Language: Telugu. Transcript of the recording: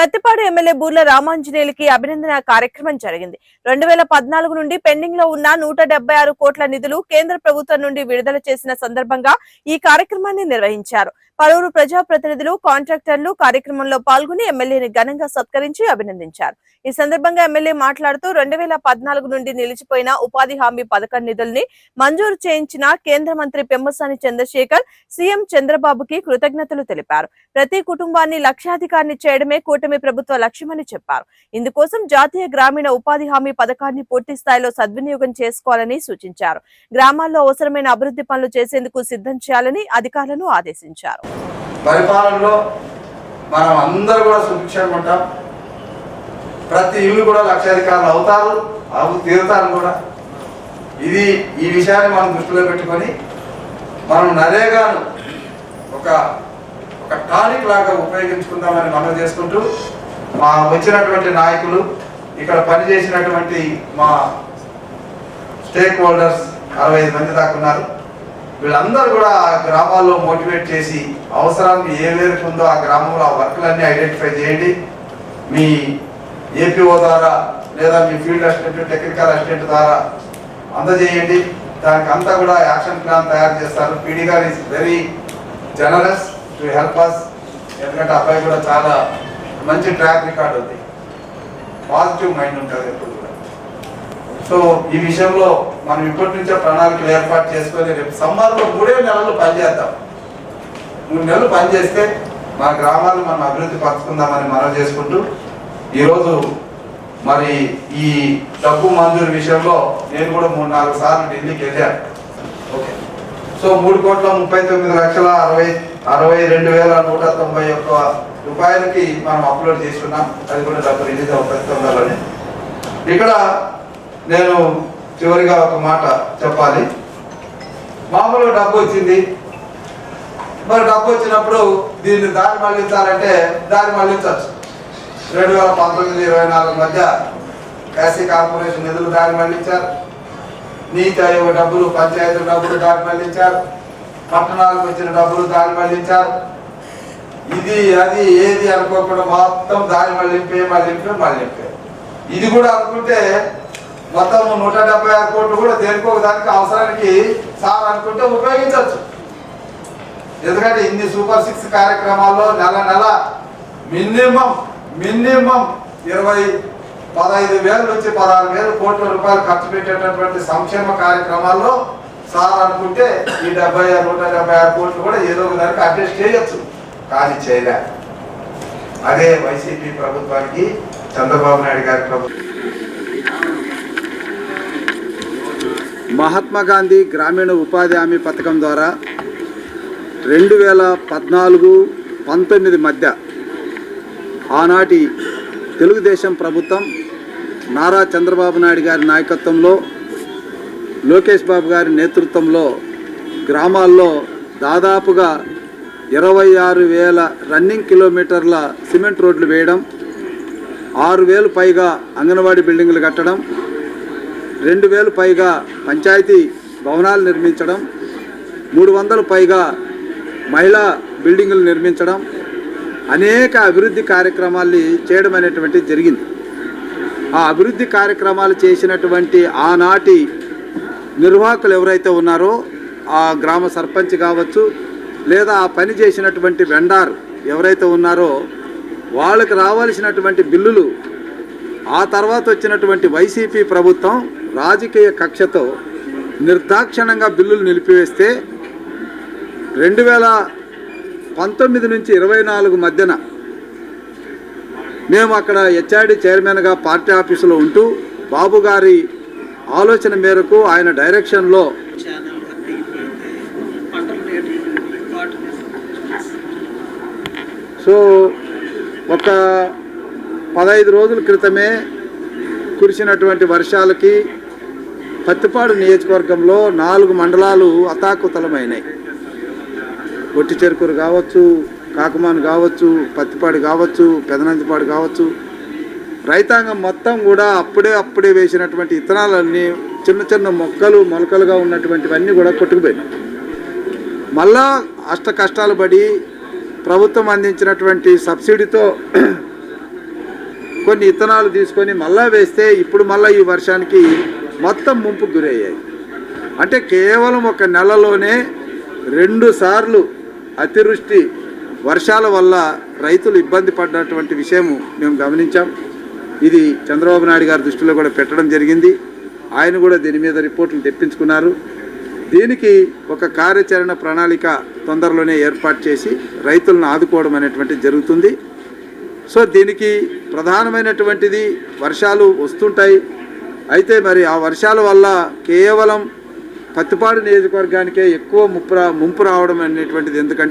ప్రతిపాడు ఎమ్మెల్యే బూర్ల రామాంజనేయులకి అభినందన కార్యక్రమం జరిగింది. రెండు వేల పద్నాలుగు నుండి పెండింగ్లో ఉన్న నూట డెబ్బై ఆరు కోట్ల నిధులు కేంద్ర ప్రభుత్వం నుండి విడుదల చేసిన సందర్భంగా ఈ కార్యక్రమాన్ని నిర్వహించారు. పలువురు ప్రజాప్రతినిధులు కాంట్రాక్టర్లు కార్యక్రమంలో పాల్గొని ఎమ్మెల్యేని ఘనంగా సత్కరించి అభినందించారు. ఈ సందర్భంగా ఎమ్మెల్యే మాట్లాడుతూ రెండు వేల పద్నాలుగు నుండి నిలిచిపోయిన ఉపాధి హామీ పథకం నిధుల్ని మంజూరు చేయించిన కేంద్ర మంత్రి పెమ్మసాని చంద్రశేఖర్ సీఎం చంద్రబాబుకి కృతజ్ఞతలు తెలిపారు. ప్రతి కుటుంబాన్ని లక్షాధికారిని చేయడమే కూటమి ప్రభుత్వ లక్ష్యమని చెప్పారు. ఇందుకోసం జాతీయ గ్రామీణ ఉపాధి హామీ పథకాన్ని పూర్తి స్థాయిలో సద్వినియోగం చేసుకోవాలని సూచించారు. గ్రామాల్లో అవసరమైన అభివృద్ధి పనులు చేసేందుకు సిద్ధం చేయాలని అధికారులను ఆదేశించారు. పరిపాలనలో మనం అందరూ కూడా సుభిక్షంగా ఉంటాం. ప్రతి ఇల్లు కూడా లక్షాధికారులు అవుతారు అవు తీరుతారు కూడా. ఇది ఈ విషయాన్ని మనం దృష్టిలో పెట్టుకొని మనం నరేగాను ఒక ఒక టానిక్ లాగా ఉపయోగించుకుందామని మనం చేసుకుంటూ మా వచ్చినటువంటి నాయకులు ఇక్కడ పనిచేసినటువంటి మా స్టేక్ హోల్డర్స్ అరవై ఐదు మంది దాకా ఉన్నారు. వీళ్ళందరూ కూడా ఆ గ్రామాల్లో మోటివేట్ చేసి అవసరానికి ఏ మేరకు ఉందో ఆ గ్రామంలో ఆ వర్క్లన్నీ ఐడెంటిఫై చేయండి. మీ ఏపీఓ ద్వారా లేదా మీ ఫీల్డ్ అసిస్టెంట్ టెక్నికల్ అసిస్టెంట్ ద్వారా అందజేయండి. దానికి అంతా కూడా యాక్షన్ ప్లాన్ తయారు చేస్తారు. పీడీ గారు is very generous to help us ఎందుకంటే అబ్బాయి కూడా చాలా మంచి ట్రాక్ రికార్డ్ ఉంది. పాజిటివ్ మైండ్ ఉంటుంది ఎప్పుడు. సో ఈ విషయంలో మనం ఇప్పటి నుంచే ప్రణాళికలు ఏర్పాటు చేసుకొని రేపు సమ్మర్లో మూడే నెలలు పనిచేద్దాం మూడు నెలలు పనిచేస్తే మన గ్రామాలను మనం అభివృద్ధి పరచుకుందామని మనం చేసుకుంటూ ఈరోజు మరి ఈ డబ్బు మంజూరు విషయంలో నేను కూడా మూడు నాలుగు సార్లు ఢిల్లీకి వెళ్ళాను. ఓకే. సో మూడు కోట్ల ముప్పై తొమ్మిది లక్షల అరవై అరవై రెండు వేల నూట తొంభై ఒక్క రూపాయలకి మనం అప్లోడ్ చేస్తున్నాం అది కూడా డబ్బు రిలీజ్ అవుతుంది తొందరలోనే. ఇక్కడ నేను చివరిగా ఒక మాట చెప్పాలి. మామూలుగా డబ్బు వచ్చింది. మరి డబ్బు వచ్చినప్పుడు దీన్ని దారి మళ్ళించాలంటే దారి మళ్ళించవచ్చు రెండు వేల పంతొమ్మిది ఇరవై నాలుగు మధ్య ఎస్సీ కార్పొరేషన్ నిధులు దారి మళ్ళించారు నీతి ఆయోగ డబ్బులు పంచాయతీ డబ్బులు దారి మళ్ళించారు పట్టణాలకు వచ్చిన డబ్బులు దారి మళ్ళించారు ఇది అది ఏది అనుకోకుండా మొత్తం దారి మళ్ళింపే మళ్ళింపే మళ్ళింపే ఇది కూడా అనుకుంటే మొత్తం నూట డెబ్బై ఆరు కోట్లు కూడా దేనికో దానికి అవసరానికి సార్ అనుకుంటే ఉపయోగించవచ్చు. ఎందుకంటే ఇన్ని సూపర్ సిక్స్ కార్యక్రమాల్లో నెల నెల మినిమం మినిమం ఇరవై పదహైదు వేల నుంచి పదహారు వేల కోట్ల రూపాయలు ఖర్చు పెట్టేటటువంటి సంక్షేమ కార్యక్రమాల్లో సార్ అనుకుంటే ఈ డెబ్బై ఆరు నూట డెబ్బై ఆరు కోట్లు కూడా ఏదో ఒక దానికి అడ్జస్ట్ చేయొచ్చు. కానీ చేయలే. అదే వైసీపీ ప్రభుత్వానికి చంద్రబాబు నాయుడు గారి ప్రభుత్వం మహాత్మా గాంధీ గ్రామీణ ఉపాధి హామీ పథకం ద్వారా రెండు వేల పద్నాలుగు పంతొమ్మిది మధ్య ఆనాటి తెలుగుదేశం ప్రభుత్వం నారా చంద్రబాబు నాయుడు గారి నాయకత్వంలో లోకేష్ బాబు గారి నేతృత్వంలో గ్రామాల్లో దాదాపుగా ఇరవై ఆరు వేల రన్నింగ్ కిలోమీటర్ల సిమెంట్ రోడ్లు వేయడం ఆరు వేలు పైగా అంగన్వాడీ బిల్డింగులు కట్టడం రెండు వేలు పైగా పంచాయతీ భవనాలు నిర్మించడం మూడు వందలు పైగా మహిళా బిల్డింగులు నిర్మించడం అనేక అభివృద్ధి కార్యక్రమాల్ని చేయడం అనేటువంటిది జరిగింది. ఆ అభివృద్ధి కార్యక్రమాలు చేసినటువంటి ఆనాటి నిర్వాహకులు ఎవరైతే ఉన్నారో ఆ గ్రామ సర్పంచ్ కావచ్చు లేదా ఆ పని చేసినటువంటి వెండార్ ఎవరైతే ఉన్నారో వాళ్ళకి రావాల్సినటువంటి బిల్లులు ఆ తర్వాత వచ్చినటువంటి వైసీపీ ప్రభుత్వం రాజకీయ కక్షతో నిర్దాక్షణంగా బిల్లులు నిలిపివేస్తే రెండు వేల పంతొమ్మిది నుంచి ఇరవై నాలుగు మధ్యన మేము అక్కడ హెచ్ఆర్డి చైర్మన్గా పార్టీ ఆఫీసులో ఉంటూ బాబు గారి ఆలోచన మేరకు ఆయన డైరెక్షన్లో సో ఒక పదహైదు రోజుల క్రితమే కురిసినటువంటి వర్షాలకి పత్తిపాడు నియోజకవర్గంలో నాలుగు మండలాలు అతాకుతలమైనాయి ఒట్టి చెరుకూరు కావచ్చు కాకమాను కావచ్చు పత్తిపాడు కావచ్చు పెదనందిపాడు కావచ్చు. రైతాంగం మొత్తం కూడా అప్పుడే అప్పుడే వేసినటువంటి ఇతనాలన్నీ చిన్న చిన్న మొక్కలు మొలకలుగా ఉన్నటువంటివన్నీ కూడా కొట్టుకుపోయినాయి. మళ్ళా అష్ట కష్టాలు పడి ప్రభుత్వం అందించినటువంటి సబ్సిడీతో కొన్ని ఇత్తనాలు తీసుకొని మళ్ళా వేస్తే ఇప్పుడు మళ్ళీ ఈ వర్షానికి మొత్తం ముంపుకు గురయ్యాయి. అంటే కేవలం ఒక నెలలోనే రెండు సార్లు అతివృష్టి వర్షాల వల్ల రైతులు ఇబ్బంది పడ్డటువంటి విషయము మేము గమనించాం. ఇది చంద్రబాబు నాయుడు గారి దృష్టిలో కూడా పెట్టడం జరిగింది. ఆయన కూడా దీని మీద రిపోర్టులు తెప్పించుకున్నారు. దీనికి ఒక కార్యాచరణ ప్రణాళిక తొందరలోనే ఏర్పాటు చేసి రైతులను ఆదుకోవడం అనేటువంటిది జరుగుతుంది. సో దీనికి ప్రధానమైనటువంటిది వర్షాలు వస్తుంటాయి. అయితే మరి ఆ వర్షాల వల్ల కేవలం పత్తిపాడు నియోజకవర్గానికే ఎక్కువ ముప్పు రా ముంపు రావడం అనేటువంటిది ఎందుకంటే